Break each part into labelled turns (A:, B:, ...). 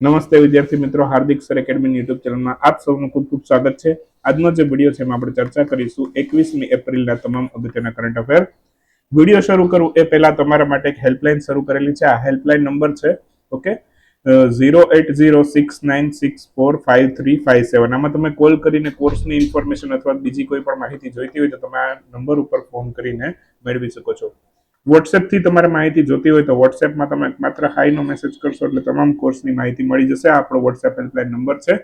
A: નમસ્તે વિદ્યાર્થી મિત્રો, હાર્દિક સર એકેડમી યુટ્યુબ ચેનલમાં આપ સૌનું ખૂબ ખૂબ સ્વાગત છે. આજનો જે વીડિયો છે એમાં આપણે ચર્ચા કરીશું એકવીસમી એપ્રિલના તમામ અગત્યના કરંટ અફેર વીડિયો શરૂ કરું એ પહેલા તમારા માટે એક હેલ્પલાઇન શરૂ કરેલી છે. આ હેલ્પલાઇન નંબર છે, okay? Zero eight zero six nine six four five three five seven આમાં તમે કોલ કરીને કોર્સની ઇન્ફોર્મેશન અથવા બીજી કોઈ પણ માહિતી જોઈતી હોય તો તમે આ નંબર ઉપર ફોન કરીને મેળવી શકો છો. વોટ્સએપથી તમારે માહિતી જોતી હોય તો વોટ્સએપમાં તમે માત્ર હાઈનો મેસેજ કરશો એટલે તમામ કોર્સની માહિતી મળી જશે. આપણો વોટ્સએપ હેલ્પલાઇન નંબર છે.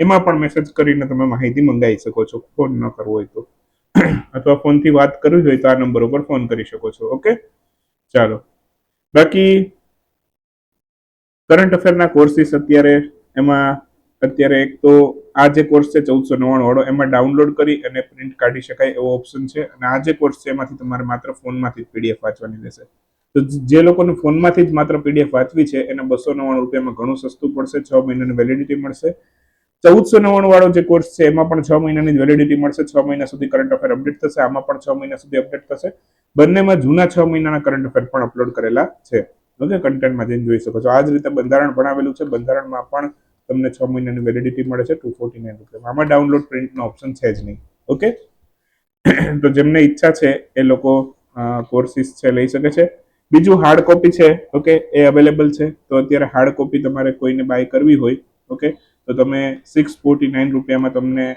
A: એમાં પણ મેસેજ કરીને તમે માહિતી મંગાવી શકો છો. ફોન ન કરવો હોય તો. અથવા ફોનથી વાત કરવી હોય તો આ નંબર ઉપર ફોન કરી શકો છો. ઓકે ચાલો. બાકી કરંટ અફેરના કોર્સિસ અત્યારે એમાં અત્યારે એક તો આ જે કોર્સ છે ચૌદસો નવ્વાણું વાળો, એમાં ડાઉનલોડ કરી અને પ્રિન્ટ કાઢી શકાય એવો ઓપ્શન છે. અને આ જે કોર્સ છે એમાંથી તમારે માત્ર ફોનમાંથી જ પીડીએફ વાંચવાની રહેશે. તો જે લોકોને ફોનમાંથી જ માત્ર પીડીએફ વાંચવી છે, એને બસો નવ્વાણું રૂપિયામાં ઘણું સસ્તું પડશે, છ મહિનાની વેલિડિટી મળશે. ચૌદસો નવ્વાણું વાળો જે કોર્સ છે, એમાં પણ છ મહિનાની વેલિડિટી મળશે. છ મહિના સુધી કરંટ અફેર અપડેટ થશે, આમાં પણ છ મહિના સુધી અપડેટ થશે. બંનેમાં જૂના છ મહિનાના કરંટ અફેર પણ અપલોડ કરેલા છે. ઓકે કન્ટેન્ટમાં જઈને જોઈ શકો છો. આ જ રીતે બંધારણ ભણાવેલું છે. બંધારણમાં પણ તમને છ મહિનાની વેલિડિટી મળે છે ટુ ફોર્ટી નાઇન રૂપિયા આમાં ડાઉનલોડ પ્રિન્ટનો ઓપ્શન છે જ નહીં. ઓકે તો જેમને ઈચ્છા છે એ લોકો કોર્સિસ છે લઈ શકે છે. બીજું હાર્ડ કોપી છે ઓકે એ અવેલેબલ છે. તો અત્યારે હાર્ડ કોપી તમારે કોઈને બાય કરવી હોય ઓકે તો તમે સિક્સ ફોર્ટી નાઇન રૂપિયામાં તમને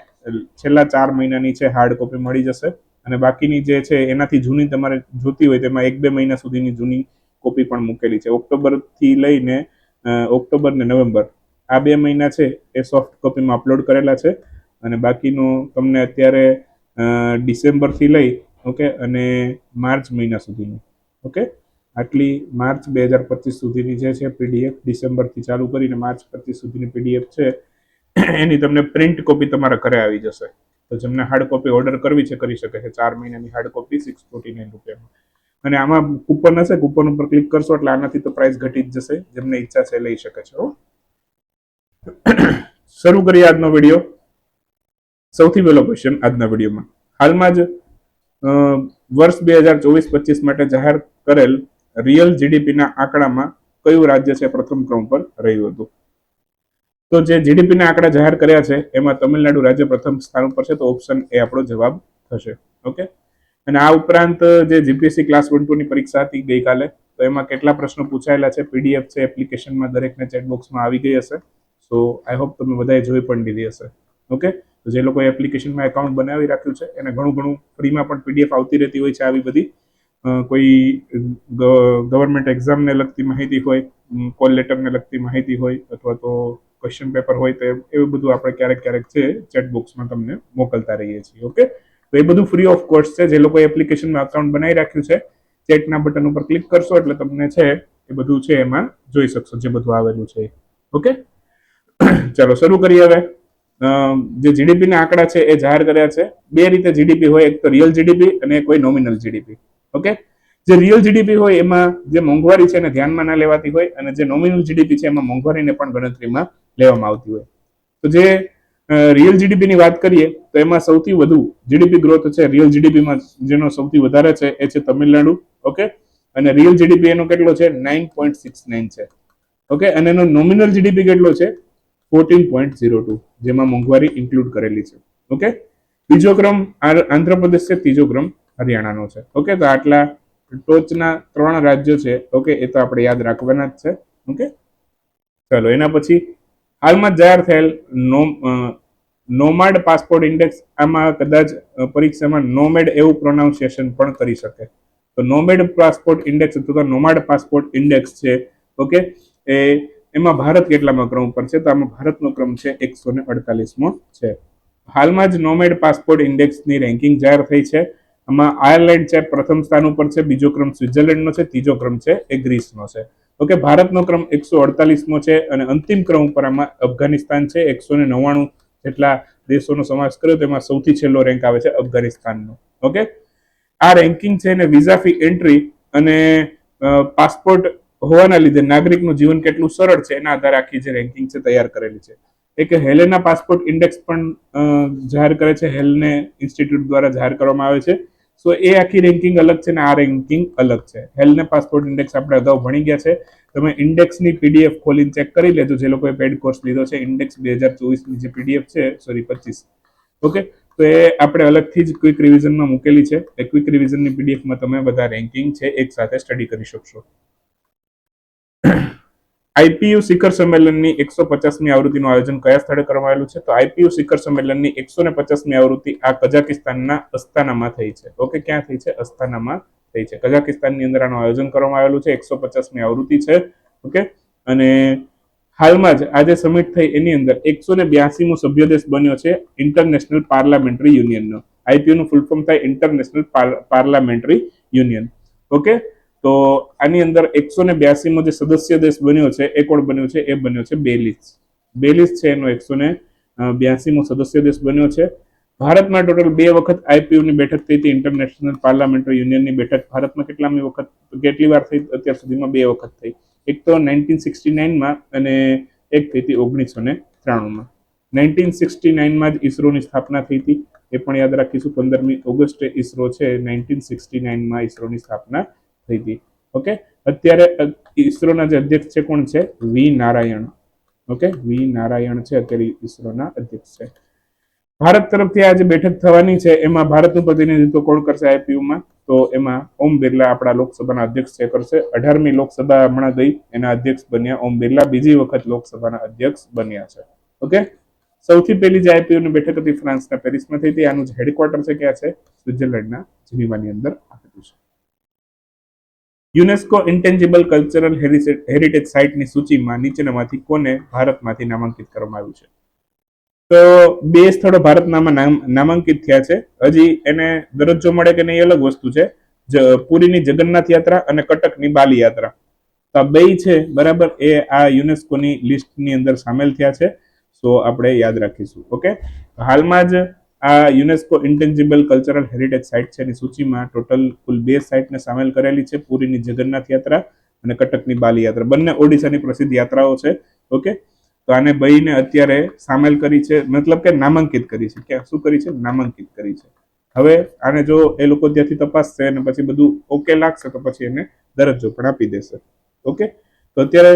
A: છેલ્લા ચાર મહિનાની છે હાર્ડ કોપી મળી જશે. અને બાકીની જે છે એનાથી જૂની તમારે જોતી હોય તેમાં એક બે મહિના સુધીની જૂની કોપી પણ મૂકેલી છે. ઓક્ટોબરથી લઈને ઓક્ટોબર ને નવેમ્બર આ બે મહિના છે એ સોફ્ટ કોપીમાં અપલોડ કરેલા છે અને બાકીનું તમને અત્યારે ડિસેમ્બરથી લઈ, ઓકે, અને માર્ચ મહિના સુધીનું, ઓકે? આટલી માર્ચ બે હજાર પચીસ સુધીની જે છે પીડીએફ, ડિસેમ્બરથી ચાલુ કરીને માર્ચ પચીસ સુધીની પીડીએફ છે, એની તમને પ્રિન્ટ કોપી તમારા ઘરે આવી જશે. તો જેમને હાર્ડ કોપી ઓર્ડર કરવી છે, કરી શકે છે. ચાર મહિનાની hard copy six forty nine રૂપિયામાં. અને આમાં કૂપન હશે કૂપન ઉપર ક્લિક કરશો એટલે આનાથી તો પ્રાઇસ ઘટી જ જશે, જેમને ઈચ્છા છે લઈ શકે છે, હો. શરૂ કરીએ આજનો વીડિયો. સૌથી પહેલો ક્વેશ્ચન આજના વિડીયોમાં. હાલમાં જ વર્ષ બે હજાર ચોવીસ પચીસ માટે જાહેર કરેલ રિયલ જીડીપીના આંકડામાં કયું રાજ્ય છે પ્રથમ ક્રમ પર રહ્યું હતું? તો જે જીડીપીના આંકડા જાહેર કર્યા છે, એમાં તમિલનાડુ રાજ્ય પ્રથમ સ્થાન ઉપર છે, તો ઓપ્શન એ આપણો જવાબ થશે. ઓકે? અને આ ઉપરાંત જે જીપીએસસી ક્લાસ વન ટુ ની પરીક્ષા હતી ગઈકાલે, તો એમાં કેટલા પ્રશ્નો પૂછાયેલા છે પીડીએફ છે એપ્લિકેશનમાં દરેકને ચેટ બોક્સમાં આવી ગઈ હશે. સો આઈ હોપ તમે બધાએ જોઈ પણ લીધી હશે. ઓકે જે લોકો એપ્લિકેશનમાં એકાઉન્ટ બનાવી રાખ્યું છે, એને ઘણું ઘણું ફ્રીમાં પણ પીડીએફ આવતી રહેતી હોય છે આવી બધી. કોઈ ગવર્મેન્ટ એક્ઝામને લગતી માહિતી હોય કોલ લેટરને લગતી માહિતી હોય, અથવા તો ક્વેશ્ચન પેપર હોય, તો એવું બધું આપણે ક્યારેક ક્યારેક છે ચેટ બોક્સમાં તમને મોકલતા રહીએ છીએ. ઓકે તો એ બધું ફ્રી ઓફ કોસ્ટ છે, જે લોકો એપ્લિકેશનમાં એકાઉન્ટ બનાવી રાખ્યું છે ચેટના બટન ઉપર ક્લિક કરશો એટલે તમને છે, એ બધું છે એમાં જોઈ શકશો, જે બધું આવેલું છે. ઓકે ચાલો શરૂ કરીએ હવે જે જીડીપી ના આંકડા છે એ જાહેર કર્યા છે બે રીતે જીડીપી હોય એક તો રિયલ જીડીપી અને કોઈ નોમિનલ જીડીપી ઓકે જે રિયલ જીડીપી હોય એમાં જે મોંઘવારી છે એને ધ્યાનમાં ના લેવાતી હોય અને જે નોમિનલ જીડીપી છે એમાં મોંઘવારીને પણ ગણતરીમાં લેવામાં આવતી હોય તો જે રિયલ જીડીપી ની વાત કરીએ તો એમાં સૌથી વધુ જીડીપી ગ્રોથ છે રિયલ જીડીપીમાં જેનો સૌથી વધારે છે એ છે તમિલનાડુ ઓકે અને રિયલ જીડીપી એનો કેટલો છે નાઇન પોઈન્ટ સિક્સ નાઇન છે ઓકે અને એનો નોમિનલ જીડીપી કેટલો છે ફોર્ટીન પોઈન્ટ ઝીરો ટુ જેમાં મોંઘવારી ઇન્ક્લુડ કરેલી છે. ઓકે બીજો ક્રમ આંધ્રપ્રદેશ છે ત્રીજો ક્રમ હરિયાણાનો છે. ઓકે તો આટલા ટોચના ત્રણ રાજ્યો છે. ઓકે એ તો આપણે યાદ રાખવાના જ છે. ઓકે ચાલો, એના પછી હાલમાં જાહેર થયેલ નોમાડ પાસપોર્ટ ઇન્ડેક્સ આમાં કદાચ પરીક્ષામાં નોમેડ એવું પ્રોનાઉન્સિએશન પણ કરી શકે. તો નોમેડ પાસપોર્ટ ઇન્ડેક્સ અથવા નોમાડ પાસપોર્ટ ઇન્ડેક્સ છે. ઓકે એ એમાં ભારત કેટલામાં ક્રમ પર છે તો આમાં ભારતનો ક્રમ છે એકસો ને અડતાલીસમો છે. હાલમાં જ નોમેડ પાસપોર્ટ ઇન્ડેક્સની રેન્કિંગ જાહેર થઈ છે. આમાં આયર્લેન્ડ છે, પ્રથમ સ્થાન ઉપર છે, બીજો ક્રમ સ્વિટ્ઝરલેન્ડનો છે, ત્રીજો ક્રમ છે, એ ગ્રીસનો છે. ઓકે, ભારતનો ક્રમ એકસો અડતાલીસમો છે અને અંતિમ ક્રમ ઉપર આમાં અફઘાનિસ્તાન છે, એકસો ને નવ્વાણું જેટલા દેશોનો સમાવેશ કર્યો, તેમાં સૌથી છેલ્લો રેન્ક આવે છે અફઘાનિસ્તાનનો. ઓકે, આ રેન્કિંગ છે ને વિઝા ફી એન્ટ્રી અને પાસપોર્ટ હોવાના લીધે નાગરિકનું જીવન કેટલું સરળ છે એના આધારે આખી જે રેન્કિંગ છે તૈયાર કરેલી છે. એક હેલેના પાસપોર્ટ ઇન્ડેક્સ પણ જાહેર કરે છે, હેલને ઇન્સ્ટિટ્યૂટ દ્વારા જાહેર કરવામાં આવે છે. સો એ આખી રેન્કિંગ અલગ છે ને આ રેન્કિંગ અલગ છે. હેલ્થ ને પાસપોર્ટ ઇન્ડેક્સ આપણે અગાઉ ભણી ગયા છે. તમે ઇન્ડેક્સની પીડીએફ ખોલીને ચેક કરી લેજો. જે લોકોએ પેડ કોર્સ લીધો છે ઇન્ડેક્સ બે હજાર ચોવીસની જે પીડીએફ છે સોરી પચીસ. ઓકે તો એ આપણે અલગથી જ ક્વિક રિવિઝનમાં મૂકેલી છે. એ ક્વિક રિવિઝનની પીડીએફમાં તમે બધા રેન્કિંગ છે, એક સાથે સ્ટડી કરી શકશો. આઈપીયુ શિખર સંમેલનની એકસો પચાસમી આવૃત્તિનું આયોજન કયા સ્થળે કરવામાં છે? તો આઈપીયુ શિખર સંમેલનની એકસો ને પચાસમી આવૃત્તિ આ કઝાકિસ્તાનના અસ્તાનામાં થઈ છે. ઓકે, ક્યાં થઈ છે? અસ્તાનામાં થઈ છે. કઝાકિસ્તાનની અંદર આનું આયોજન કરવામાં આવેલું છે. એકસો પચાસમી આવૃત્તિ છે. ઓકે? અને હાલમાં જ આજે સમિટ થઈ એની અંદર એકસો ને બ્યાસીમો સભ્ય દેશ બન્યો છે ઇન્ટરનેશનલ પાર્લામેન્ટરી યુનિયનનો. આઈપીયુ નું ફૂલ ફોર્મ થાય ઇન્ટરનેશનલ પાર્લામેન્ટરી યુનિયન. ઓકે? તો આની અંદર એકસો ને બ્યાસીમો જે સદસ્ય દેશ બન્યો છે, એ કોણ બન્યો છે? એ બન્યો છે બેલીસ. બેલીસ છે એનો એકસો ને બ્યાસીમો સદસ્ય દેશ બન્યો છે. ભારતમાં ટોટલ બે વખત આઈપીયુની બેઠક થઈ હતી ઇન્ટરનેશનલ પાર્લામેન્ટરી યુનિયનની બેઠક. ભારતમાં કેટલામી વખત, કેટલી વાર થઈ? અત્યાર સુધીમાં બે વખત થઈ. એક તો નાઇન્ટીન સિક્સટી નાઇનમાં અને એક થઈ હતી ઓગણીસો ને ત્રાણુંમાં. નાઇન્ટીન સિક્સટી નાઇનમાં જ ઈસરોની સ્થાપના થઈ હતી. એ પણ યાદ રાખીશું, પંદરમી ઓગસ્ટે ઈસરો છે નાઇન્ટીન સિક્સટી નાઇનમાં ઈસરોની સ્થાપના થઈ હતી ઓકે? અત્યારે ઇસરોના જે અધ્યક્ષ છે કોણ છે? V Narayan. Okay? V Narayan છે અત્યારે ઇસરોના અધ્યક્ષ છે. ભારત તરફથી આજે બેઠક થવાની છે, એમાં ભારતનું પ્રતિનિધિત્વ કોણ કરશે આઈપીયુમાં તો એમાં ઓમ બિરલા આપણા લોકસભાના અધ્યક્ષ છે, કરશે. અઢારમી લોકસભા હમણાં ગઈ, એના અધ્યક્ષ બન્યા ઓમ બિરલા. બીજી વખત લોકસભાના અધ્યક્ષ બન્યા છે. ઓકે? સૌથી પહેલી જે આઈપીયુ ની બેઠક હતી, ફ્રાન્સના પેરિસમાં થઈ હતી. આનું જે હેડક્વાર્ટર છે ક્યાં છે? સ્વિટરલેન્ડના જીનીવાની અંદર આવેલું છે. યુનેસ્કો ઇન્ટેન્જિબલ કલ્ચરલ હેરિટેજ સાઇટની સૂચિમાં નીચેનામાંથી કોને ભારતમાંથી નામાંકિત કરવામાં આવ્યું છે? તો બે સ્થળો ભારતનામાં નામ નામાંકિત થયા છે. હજી એને દરજ્જો મળે કે નહીં અલગ વસ્તુ છે. પુરીની જગન્નાથ યાત્રા અને કટકની બાલી યાત્રા. તો આ બેય છે, બરાબર? એ આ યુનેસ્કોની લિસ્ટની અંદર સામેલ થયા છે. સો આપણે યાદ રાખીશું, ઓકે? હાલમાં જ આ UNESCO intangible cultural heritage site છે. એની સૂચિમાં ટોટલ કુલ બે સાઇટને સામેલ કરેલી છે. પુરીની જગન્નાથ યાત્રા અને કટકની બાલી યાત્રા. બંને ઓડિશાની પ્રસિદ્ધ યાત્રાઓ છે. ઓકે? તો આને બહીને અત્યારે સામેલ કરી છે. મતલબ કે નામાંકિત કરી છે. ક્યાં? શું કરી છે? નામાંકિત કરી છે. હવે આને જો એ લોકો ત્યાંથી તપાસશે અને પછી બધું ઓકે લાગશે તો પછી એને દરજ્જો પણ આપી દેશે. ઓકે? તો અત્યારે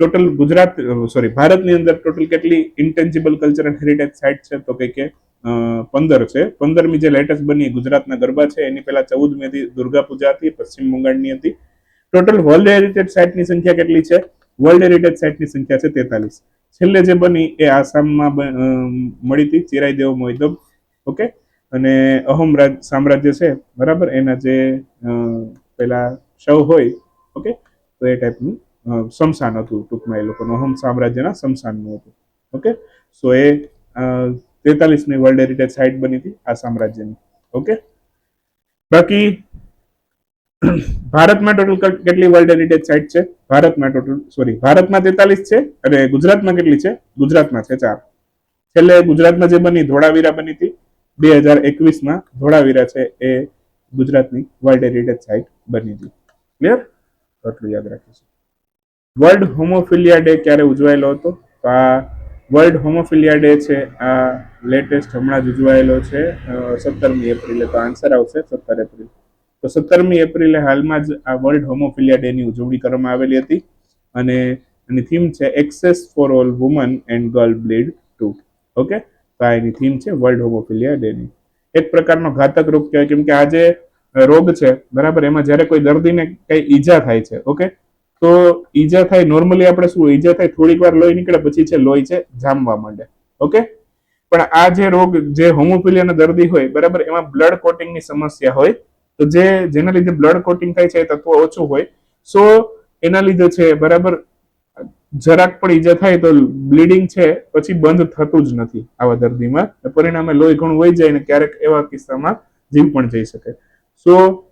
A: ટોટલ ગુજરાત સોરી ભારતની અંદર ટોટલ કેટલી ઇન્ટેન્જિબલ કલ્ચરલ હેરિટેજ સાઇટ છે? તો કે કે પંદર છે. પંદરમી જે લેટેસ્ટ બની ગુજરાતના ગરબા છે. એની પહેલા ચૌદ મેથી દુર્ગા પૂજા હતી, પશ્ચિમ બંગાળની હતી. ટોટલ વર્લ્ડ હેરિટેજ સાઇટની સંખ્યા કેટલી છે? વર્લ્ડ હેરિટેજ સાઇટની સંખ્યા છે તેતાલીસ. છેલ્લે જે બની એ આસામમાં મળી હતી ચિરાઈ દેવ મોહિદમ ઓકે? અને અહોમ રાજ, સામ્રાજ્ય છે, બરાબર? એના જે પેલા શવ હોય, ઓકે? તો એ ટાઈપનું શમશાન હતું ટૂંકમાં એ લોકોનું. અહોમ સામ્રાજ્યના શમશાનનું હતું. ઓકે? સો એ તેતાલીસમી વર્લ્ડ હેરિટેજ સાઇટ બની હતી આ સામ્રાજ્યની. ઓકે? બાકી, ભારતમાં ટોટલ કેટલી વર્લ્ડ હેરિટેજ સાઇટ છે? ભારતમાં ટોટલ સોરી ભારતમાં તેતાલીસ છે અને ગુજરાતમાં કેટલી છે? ગુજરાતમાં છે ચાર. છેલ્લે ગુજરાતમાં જે બની, ધોળાવીરા બની હતી, બે હજાર એકવીસમાં ધોળાવીરા છે એ ગુજરાતની વર્લ્ડ હેરિટેજ સાઇટ બની હતી. ક્લિયર એટલું યાદ રાખીશું. વર્લ્ડ હોમોફિલિયા ડે ક્યારે ઉજવાયેલો હતો? તો આ વર્લ્ડ હોમોફિલિયા ડે છે. આ લેટેસ્ટ હમણાં જ ઉજવાયેલો છે. સત્તરમી એપ્રિલે તો આન્સર આવશે, સત્તર એપ્રિલ. તો સત્તરમી એપ્રિલે હાલમાં જ આ વર્લ્ડ હોમોફિલિયા ડે ની ઉજવણી કરવામાં આવેલી હતી અને એની થીમ છે access for all women and girl bleed too okay તો આ એની થીમ છે વર્લ્ડ હોમોફિલિયા ડે ની. એક પ્રકારનો ઘાતક રોગ કહેવાય, કેમ કે જે રોગ છે, બરાબર? એમાં જ્યારે કોઈ દર્દીને કઈ ઈજા થાય છે ઓકે તો ઈજા થાય નોર્મલી આપણે શું, ઈજા થાય, થોડીક વાર લોહી નીકળે, પછી છે લોહી છે જામવા માંડે. ઓકે પણ આ જે રોગ, જે હોમોફિલિયાના દર્દી હોય, બરાબર, એમાં બ્લડ કોટિંગની સમસ્યા હોય. તો જે, જેના લીધે બ્લડ કોટિંગ થાય છે, એ તત્વ ઓછું હોય. સો એના લીધે છે, બરાબર, જરાક પણ ઈજા થાય તો બ્લીડિંગ છે, પછી બંધ થતું જ નથી આવા દર્દીમાં. પરિણામે લોહી ઘણું વહી જાય ને ક્યારેક એવા કિસ્સામાં જીવ પણ જઈ શકે. સો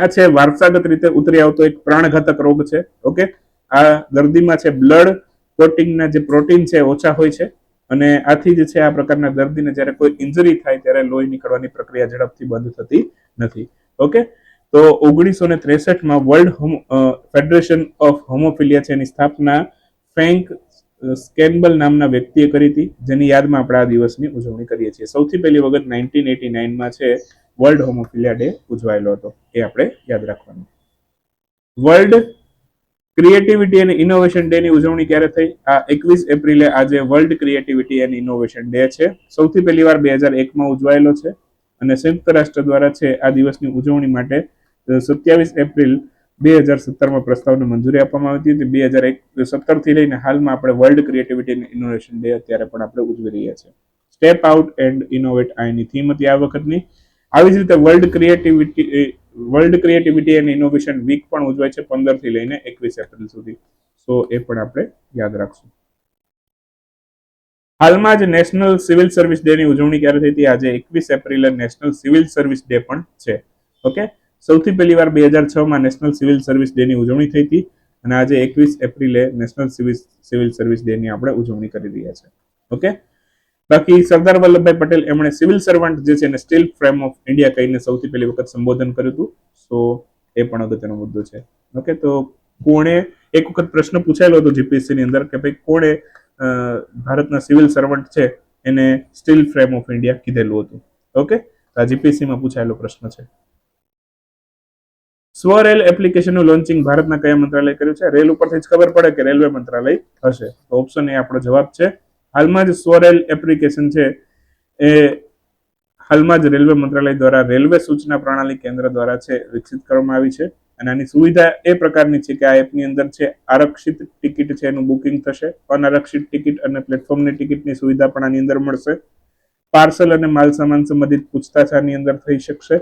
A: આ છે વારસાગત રીતે ઉતરી આવતો એક પ્રાણઘાતક રોગ છે, ઓકે? આ દર્દીમાં છે બ્લડ કોટિંગના જે પ્રોટીન છે ઓછા હોય છે અને આથી જ છે આ પ્રકારના દર્દીને જ્યારે કોઈ ઇન્જરી થાય ત્યારે લોહી નીકળવાની પ્રક્રિયા ઝડપથી બંધ થતી નથી, ઓકે? તો ઓગણીસો ને ત્રેસઠમાં વર્લ્ડ ફેડરેશન ઓફ હોમોફિલિયા છે એની સ્થાપના ફેન્ક સ્કેમ્બલ નામના વ્યક્તિએ કરી હતી, જેની યાદમાં આપણે આ દિવસની ઉજવણી કરીએ છીએ. સૌથી પહેલી વખત નાઇન્ટીન એટી નાઇનમાં છે વર્લ્ડ હોમોફિલિયા ડે ઉજવાયેલો હતો, એ આપણે યાદ રાખવાનું. વર્લ્ડ ક્રિએટિવિટી અને ઇનોવેશન ડે ની ઉજવણી ક્યારે થઈ? આ એકવીસ એપ્રિલે આજે world creativity and innovation day છે. સૌથી પહેલી વાર બે હજાર એકમાં ઉજવાયેલો છે અને સંયુક્ત રાષ્ટ્ર દ્વારા છે આ દિવસની ઉજવણી માટે સત્યાવીસ એપ્રિલ બે હજાર સત્તરમાં પ્રસ્તાવને મંજૂરી આપવામાં આવી હતી. બે હજાર એક સત્તરથી લઈને હાલમાં આપણે world creativity and innovation day અત્યારે પણ આપણે ઉજવી રહ્યા છીએ. સ્ટેપ આઉટ એન્ડ ઇનોવેટ આ થીમ હતી આ વખતની. આવી જ રીતે world creativity world creativity and innovation week પણ ઉજવાય છે પંદરથી લઈને એકવીસ એપ્રિલ સુધી. સો એ પણ આપણે યાદ રાખશું. હાલમાં જ નેશનલ સિવિલ સર્વિસ ડે ની ઉજવણી ક્યારે થઈ હતી? આજે એકવીસ એપ્રિલે નેશનલ સિવિલ સર્વિસ ડે પણ છે. ઓકે સૌથી પહેલી વાર બે હજાર છ માં નેશનલ સિવિલ સર્વિસ ડે ની ઉજવણી થઈ હતી અને આજે એકવીસ એપ્રિલે national civil civil service day ની આપણે ઉજવણી કરી રહ્યા છે. ઓકે બાકી સરદાર વલ્લભભાઈ પટેલ એમણે સિવિલ સર્વન્ટ જે છે એને સ્ટીલ ફ્રેમ ઓફ ઇન્ડિયા કહીને સૌથી પહેલી વખત સંબોધન કર્યું હતું. સો એ પણ અગત્યનો મુદ્દો છે. ઓકે તો કોણે એક વખત પ્રશ્ન પૂછાયેલો હતો જીપીએસસી ની અંદર કે ભાઈ કોણે ભારતના સિવિલ સર્વન્ટ છે એને સ્ટીલ ફ્રેમ ઓફ ઇન્ડિયા કીધેલું હતું? ઓકે આ જીપીએસસી માં પૂછાયેલો પ્રશ્ન છે. સ્વરેલ એપ્લિકેશનનું લોન્ચિંગ ભારતના કયા મંત્રાલય કર્યું છે? રેલ ઉપરથી જ ખબર પડે કે રેલવે મંત્રાલય હશે. તો ઓપ્શન એ આપણો જવાબ છે હાલમાં જ સોરેલ એપ્લિકેશન છે એ હાલમાં જ રેલવે મંત્રાલય દ્વારા રેલવે સૂચના પ્રણાલી કેન્દ્ર દ્વારા છે, વિકસિત કરવામાં આવી છે. અને આની સુવિધા એ પ્રકારની છે કે આ એપની અંદર છે, આરક્ષિત ટિકિટ છે એનું બુકિંગ થશે. અનારક્ષિત ટિકિટ અને પ્લેટફોર્મની ટિકિટની સુવિધા પણ આની અંદર મળશે. પાર્સલ અને માલ સામાન સંબંધિત પૂછતાછ આની અંદર થઈ શકશે.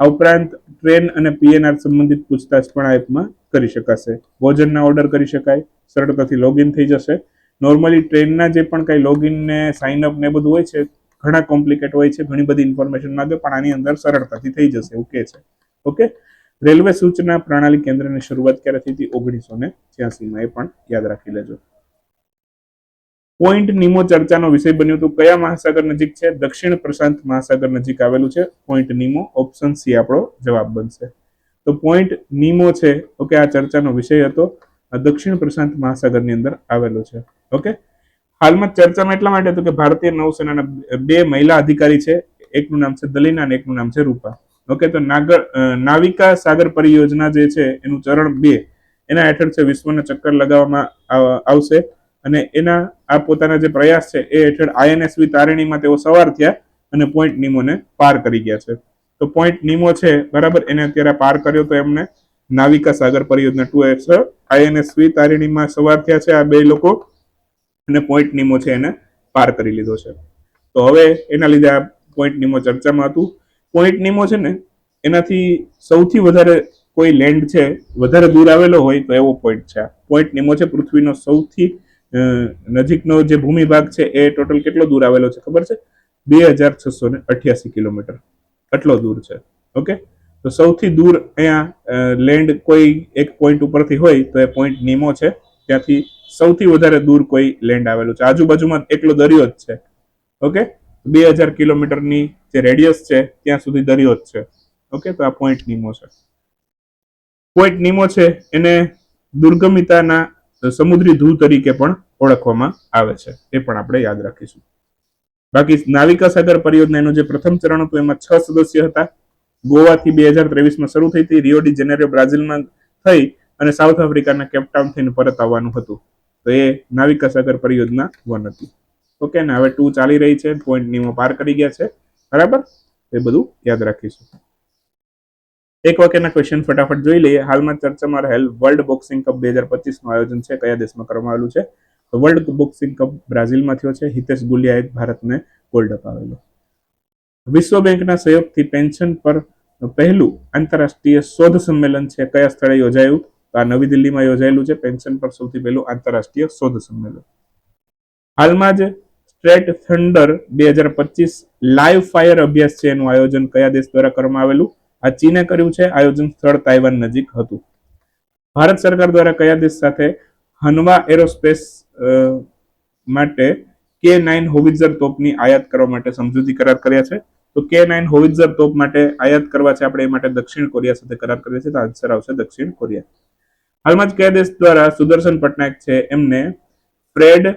A: આ ઉપરાંત ટ્રેન અને પીએનઆર સંબંધિત પૂછતાછ પણ આ એપમાં કરી શકાશે. ભોજનના ઓર્ડર કરી શકાય. સરળતાથી લોગિન થઈ જશે. નોર્મલી ટ્રેનના જે પણ કંઈ લોગિન ને સાઇનઅપ ને બધું હોય છે, ઘણા કોમ્પ્લિકેટ હોય છે, ઘણી બધી ઇન્ફોર્મેશન માંગે પણ આની અંદર સરળતાથી થઈ જશે, એવું છે. ઓકે રેલવે સૂચના પ્રણાલી કેન્દ્રની શરૂઆત ક્યારે થઈ હતી? ઓગણીસો ને છ્યાસીમાં એ પણ યાદ રાખી લેજો. પોઈન્ટ નિમો ચર્ચાનો વિષય બન્યું હતું કયા મહાસાગર નજીક છે? દક્ષિણ પ્રશાંત મહાસાગર નજીક આવેલું છે. પોઈન્ટ નિમો ઓપ્શન સી આપણો જવાબ બનશે. તો પોઈન્ટ નિમો છે ઓકે આ ચર્ચાનો વિષય હતો. દક્ષિણ પ્રશાંત મહાસાગરની અંદર આવેલો છે. ઓકે હાલમાં ચર્ચામાં એટલા માટે હતું કે ભારતીય નૌસેનાના બે મહિલા અધિકારી છે, એકનું નામ છે દલીના અને એકનું નામ છે રૂપા. ઓકે તો નાગર નાવિકા સાગર પરિયોજના જે છે, એનું ચરણ બે, એના હેઠળ છે વિશ્વને ચક્કર લગાવવામાં આવશે. અને એના, આ પોતાના જે પ્રયાસ છે, એ હેઠળ આઈએનએસવી તારિણીમાં તેઓ સવાર થયા અને પોઈન્ટ નિમોને પાર કરી ગયા છે. તો પોઈન્ટ નિમો છે, બરાબર? એને અત્યારે પાર કર્યો તો એમને. નાવિકા સાગર પરિયોજના ટુ એક્સ આઈએનએસ વી તારીણીમાં સવાર થયા છે આ બે લોકો અને પોઈન્ટ નિમો છે એને પાર કરી લીધો છે. તો હવે એના લીધે આ પોઈન્ટ નિમો ચર્ચામાં હતું. પોઈન્ટ નિમો છે ને, એનાથી સૌથી વધારે કોઈ લેન્ડ છે, વધારે દૂર આવેલો હોય તો એવો પોઈન્ટ છે. પોઈન્ટ નિમો છે પૃથ્વીનો સૌથી નજીકનો જે ભૂમિ ભાગ છે એ ટોટલ કેટલો દૂર આવેલો છે ખબર છે? બે હજાર છસો ને અઠ્યાસી કિલોમીટર. આટલો દૂર છે. ઓકે? તો સૌથી દૂર અહીંયા લેન્ડ કોઈ એક પોઈન્ટ ઉપરથી હોય તો એ પોઈન્ટ નિમો છે. ત્યાંથી સૌથી વધારે દૂર કોઈ લેન્ડ આવેલું છે. આજુબાજુમાં એકલો દરિયો જ છે. ઓકે બે હજાર કિલોમીટરની જે રેડિયસ છે, ત્યાં સુધી દરિયો જ છે. ઓકે તો આ પોઈન્ટ નિમો છે. પોઈન્ટ નિમો છે, એને દુર્ગમિતાના સમુદ્રી ધૂ તરીકે પણ ઓળખવામાં આવે છે. એ પણ આપણે યાદ રાખીશું. બાકી નાવિકા સાગર પરિયોજનાનું જે પ્રથમ ચરણ હતું, એમાં છ સદસ્ય હતા. ગોવાથી બે હજાર ત્રેવીસમાં શરૂ થઈ હતી. રિયોડી ડી જેનેરિયો બ્રાઝિલમાં થઈ અને સાઉથ આફ્રિકાના કેપટાઉન થઈને પરત આવવાનું હતું. તો એ નાવિકા સાગર પરિયોજના વન હતી. ઓકે, ને હવે ટુ ચાલી રહી છે. પોઈન્ટ નિમો પાર કરી ગયા છે. બરાબર? એ બધું યાદ રાખીશું. એક વાક્યના ક્વેશ્ચન ફટાફટ જોઈ લઈએ. હાલમાં ચર્ચામાં રહેલ વર્લ્ડ બોક્સિંગ કપ બે હજાર પચીસનું આયોજન છે. કયા દેશમાં કરવામાં આવેલું છે? તો વર્લ્ડ બોક્સિંગ કપ બ્રાઝિલમાં થયો છે. હિતેશ ગુલિયાએ ભારતને ગોલ્ડ અપાવેલો. વિશ્વ બેંકના સહયોગથી પેન્શન પર પહેલું આંતરરાષ્ટ્રીય શોધ સંમેલન છે. કયા સ્થળે યોજાયું? તો આ નવી દિલ્હીમાં યોજાયેલું છે. પેન્શન પર સૌથી પહેલું આંતરરાષ્ટ્રીય શોધ સંમેલન. હાલમાં જ સ્ટ્રેટ થંડર બે હજાર પચીસ લાઈવ ફાયર અભ્યાસ છે. એનું આયોજન કયા દેશ દ્વારા કરવામાં આવેલું? આ ચીને કર્યું છે. આયોજન સ્થળ તાઇવાન નજીક હતું. ભારત સરકાર દ્વારા કયા દેશ સાથે હનવા એરોસ્પેસ માટે કે નાઇન હોવિઝર તોપની આયાત કરવા માટે સમજૂતી કરાર કર્યા છે. તો કે નાઇન હોવિઝર તોપ માટે આયાત કરવા છે આપણે એ માટે દક્ષિણ કોરિયા સાથે કરાર કર્યા છે તો આન્સર આવશે દક્ષિણ કોરિયા. હાલમાં જ કયા દેશ દ્વારા સુદર્શન પટનાયક છે એમને ફ્રેડ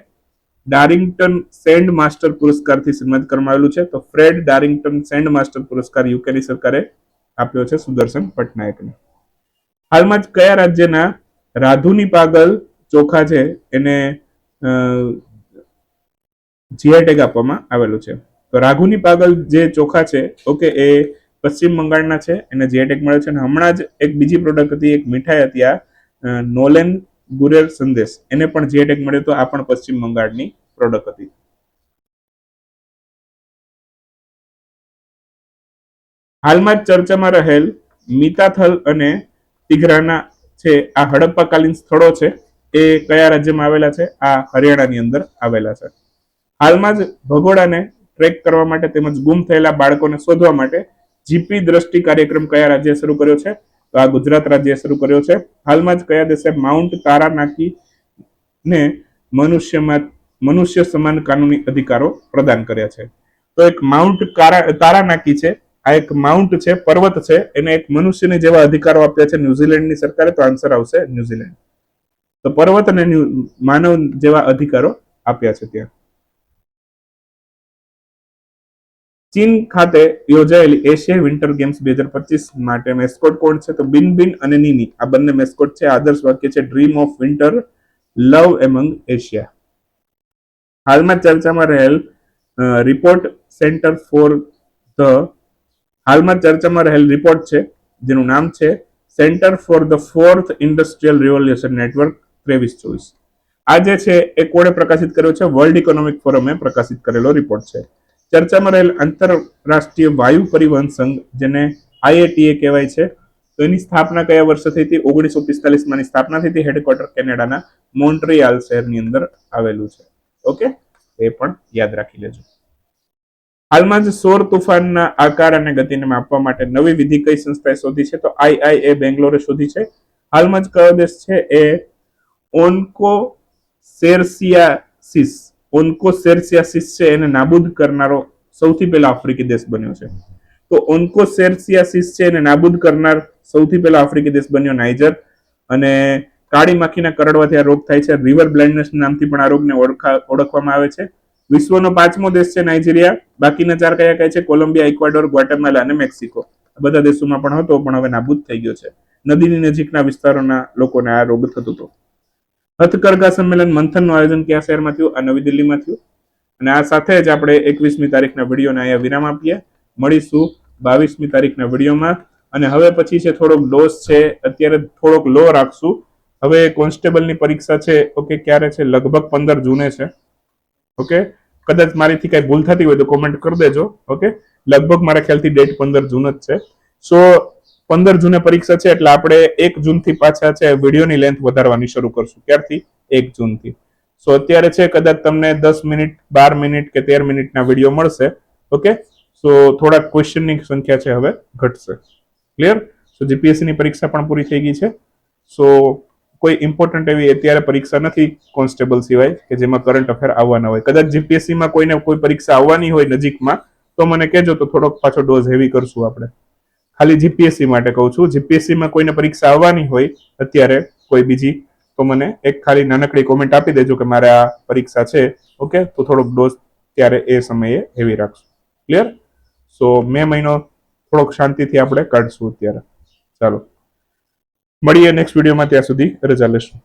A: ડારિંગ્ટન સેન્ડ માસ્ટર પુરસ્કારથી સન્માનિત કરવામાં આવેલું છે. તો ફ્રેડ ડારિંગ્ટન સેન્ડ માસ્ટર પુરસ્કાર યુકેની સરકારે આપ્યો છે સુદર્શન પટનાયકને. હાલમાં જ કયા રાજ્યના રાધુની પાગલ ચોખા છે એને જીઆઈ ટેગ આપવામાં આવેલું છે. તો રાઘુની પાગલ જે ચોખા છે ઓકે એ પશ્ચિમ બંગાળના છે, એને જીઆઈ ટેગ મળે છે અને હમણાં જ એક બીજી પ્રોડક્ટ હતી, એક મીઠાઈ હતી આ નોલેન ગુરેર સંદેશ. એને પણ જીઆઈ ટેગ મળ્યો તો આ પણ પશ્ચિમ બંગાળની પ્રોડક્ટ હતી. હાલમાં જ ચર્ચામાં રહેલ મિતાથલ અને તિઘરાના છે, આ હડપ્પાકાલીન સ્થળો છે, એ કયા રાજ્યમાં આવેલા છે? આ હરિયાણાની અંદર આવેલા છે. હાલમાં જ ભગોડાને ટ્રેક કરવા માટે તેમજ ગુમ થયેલા બાળકોને શોધવા માટે જીપી દ્રષ્ટિ કાર્યક્રમ કયા રાજ્ય શરૂ કર્યો છે? તો આ ગુજરાત રાજ્યએ શરૂ કર્યો છે. હાલમાં જ કયા દેશે માઉન્ટ તારાનાકી ને મનુષ્યમાં, મનુષ્ય સમાન કાનૂની અધિકારો પ્રદાન કર્યા છે. તો એક માઉન્ટ તારાનાકી છે. આ એક માઉન્ટ છે, પર્વત છે. એને એક મનુષ્યને જેવા અધિકારો આપ્યા છે ન્યુઝીલેન્ડની સરકારે. તો આન્સર આવશે ન્યુઝીલેન્ડ. તો પર્વત અને માનવ જેવા અધિકારો આપ્યા છે ત્યાં. ચીન ખાતે યોજાયેલી એશિયા વિન્ટર ગેમ્સ બે હજાર પચીસ માટે મેસ્કોટ કોણ છે? તો બિન બિન અને નીની. આ બંને મેસ્કોટ છે. આદર્શ વાક્ય છે dream of winter love among Asia હાલમાં ચર્ચામાં રહેલ રિપોર્ટ સેન્ટર ફોર ધ હાલમાં ચર્ચામાં રહેલ રિપોર્ટ છે, જેનું નામ છે centre for the fourth industrial revolution network ત્રેવીસ ચોવીસ આ જે છે, એ કોણે પ્રકાશિત કર્યો છે? વર્લ્ડ ઇકોનોમિક ફોરમે પ્રકાશિત કરેલો રિપોર્ટ છે. ચર્ચામાં રહેલ આંતરરાષ્ટ્રીય વાયુ પરિવહન સંઘ, જેને આઈએટીએ કહેવાય છે, તો એની સ્થાપના કયા વર્ષે થઈ હતી? ઓગણીસો પિસ્તાલીસમાં સ્થાપના થઈ હતી હેડક્વાર્ટર કેનેડાના મોન્ટ્રિયાલ શહેરની અંદર આવેલું છે. ઓકે? એ પણ યાદ રાખી લેજો. હાલમાં જ સૌર તુફાનના આકાર અને ગતિને માપવા માટે નવી વિધિ કઈ સંસ્થાએ શોધી છે? તો આઈઆઈએ બેંગ્લોરે શોધી છે. હાલમાં જ કયો દેશ છે? એ ઓન્કો સેરસિયાસિસ ઓન્કો સેરસિયાસિસ છે, એને નાબૂદ કરનારો સૌથી પહેલા આફ્રિકી દેશ બન્યો છે. તો ઓન્કોસેરસિયાસિસ છે એને નાબૂદ કરનાર સૌથી પહેલા આફ્રિકી દેશ બન્યો નાઇજર અને કાળી માખીના કરડવાથી આ રોગ થાય છે. રિવર બ્લાઇન્ડનેસ નામથી પણ આ રોગને ઓળખા, ઓળખવામાં આવે છે. વિશ્વનો પાંચમો દેશ છે નાઇજીરિયા. બાકીના ચાર કયા કયા છે? કોલંબિયા, ઇક્વાડોર, ગ્વાટેમાલા અને મેક્સિકો. આ બધા દેશોમાં પણ હતો, પણ હવે નાબૂદ થઈ ગયો છે. નદીની નજીકના વિસ્તારોના લોકોને આ રોગ થતો હતો. હથકરઘા સંમેલન મંથનનું આયોજન કયા શહેરમાં થયું? આ નવી દિલ્હીમાં થયું. અને આ સાથે જ આપણે એકવીસમી તારીખના વિડીયોને અહીંયા વિરામ આપીએ. મળીશું બાવીસમી તારીખના વિડીયોમાં. અને હવે પછી છે થોડોક ડોઝ છે, અત્યારે થોડોક લો રાખશું. હવે કોન્સ્ટેબલની પરીક્ષા છે, ઓકે, ક્યારે છે? લગભગ પંદર જૂને છે. ઓકે? કદાચ મારીથી કાંઈ ભૂલ થતી હોય તો કોમેન્ટ કરી દેજો, ઓકે? લગભગ મારા ખ્યાલથી ડેટ પંદર જૂન જ છે. સો પંદર જૂને પરીક્ષા છે, એટલે આપણે એક જૂનથી પાછા છે, વિડીયોની લેન્થ વધારવાની શરૂ કરશું. ક્યારથી? એક જૂનથી. સો અત્યારે છે કદાચ તમને દસ મિનિટ, બાર મિનિટ કે તેર મિનિટના વીડિયો મળશે, ઓકે? સો થોડાક ક્વેશ્ચનની સંખ્યા છે હવે ઘટશે. ક્લિયર સો જીપીએસસીની પરીક્ષા પણ પૂરી થઈ ગઈ છે. સો કોઈ ઇમ્પોર્ટન્ટ એવી અત્યારે પરીક્ષા નથી કોન્સ્ટેબલ સિવાય કે જેમાં કરંટ અફેર આવવાના હોય. કદાચ જીપીએસસીમાં કોઈને કોઈ પરીક્ષા આવવાની હોય નજીકમાં, તો મને કહેજો તો થોડોક પાછો ડોઝ હેવી કરશું આપણે. ખાલી જીપીએસસી માટે કહું છું. જીપીએસસીમાં કોઈને પરીક્ષા આવવાની હોય, અત્યારે કોઈ બીજી તો મને એક ખાલી નાનકડી કોમેન્ટ આપી દેજો કે મારે આ પરીક્ષા છે. ઓકે તો થોડોક ડોઝ ત્યારે એ સમયે હેવી રાખશું. ક્લિયર સો મે મહિનો થોડોક શાંતિથી આપણે કાઢશું અત્યારે. ચાલો. મળીએ નેક્સ્ટ વિડીયોમાં ત્યાં સુધી. રજા લેશું.